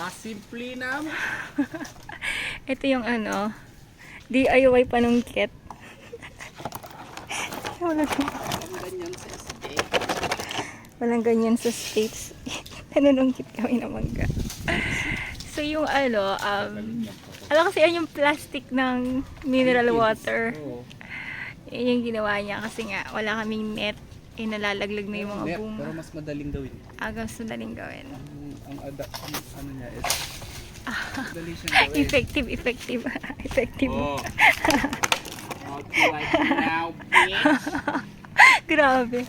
Ah, simple na. Ito yung ano, DIY panungkit. Walang, Ang ganyan sa estate. walang ganyan sa States. Nanunungkit kami ng mangga. So yung ano, um, alam kasi yan yung plastic ng mineral water. Yan yung ginawa niya kasi nga wala kaming net. Eh nalalaglag na yung mga bunga. Pero mas madaling gawin. Agang madaling gawin. Ang, ada, ang ano niya is, Ah. madali siyang gawin. Effective, effective. effective. Oh. Do now, bitch? Grabe.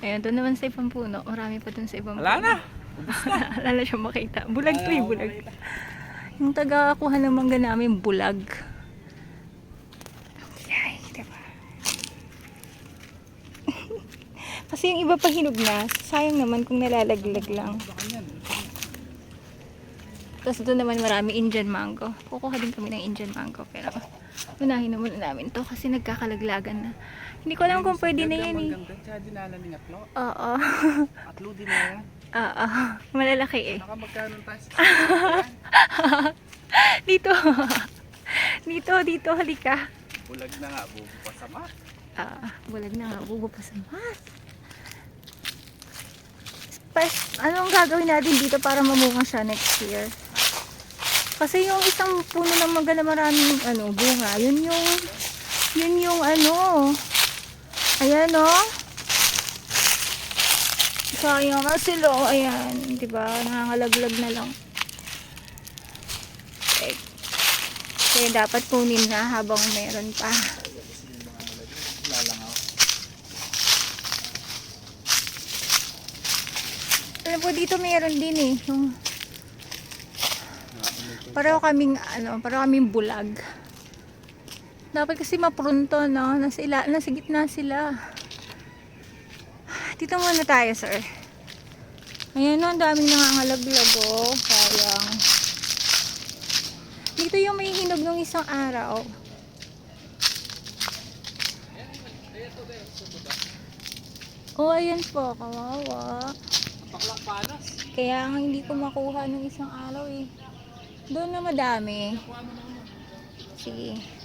Ayun, doon naman sa ibang puno. Marami pa doon sa ibang Wala na. Wala na siya makita. Bulag to eh, bulag. Yung taga-kuha ng mangga namin, bulag. Ay, diba? Kasi yung iba pa hinog na, sayang naman kung nalalaglag lang. Baka yan. Tapos doon naman marami Indian mango. Kukuha din kami ng Indian mango. Pero unahin na muna namin to kasi nagkakalaglagan na. Hindi ko alam kung pwede na yan eh. Oo. Atlo din na yan. Oo. Malalaki eh. Naka magkano tayo Dito. dito, dito, halika. Bulag na nga, bubukas sa mat. Ah, bulag na nga. Bubo pa sa. Pas, anong gagawin natin dito para mamunga siya next year? Kasi yung isang puno ng mangga na maraming ano, bunga, yun yung yun yung ano. Ayan oh. Sayang kasi lo, ayan, 'di ba? Nangangalaglag na lang. Eh, kaya dapat kunin na habang meron pa. Alam po dito meron din eh. Yung pareho kaming ano, pareho kaming bulag. Dapat kasi maprunto no, nasa ila, nasa gitna sila. Dito muna tayo, sir. Ayan no, ang daming nangangalaglag oh. Sayang. Dito yung may hinog ng isang araw. Oh, ayan po, kawawa. Kaya nga hindi ko makuha ng isang araw eh. Doon na madami. Sige.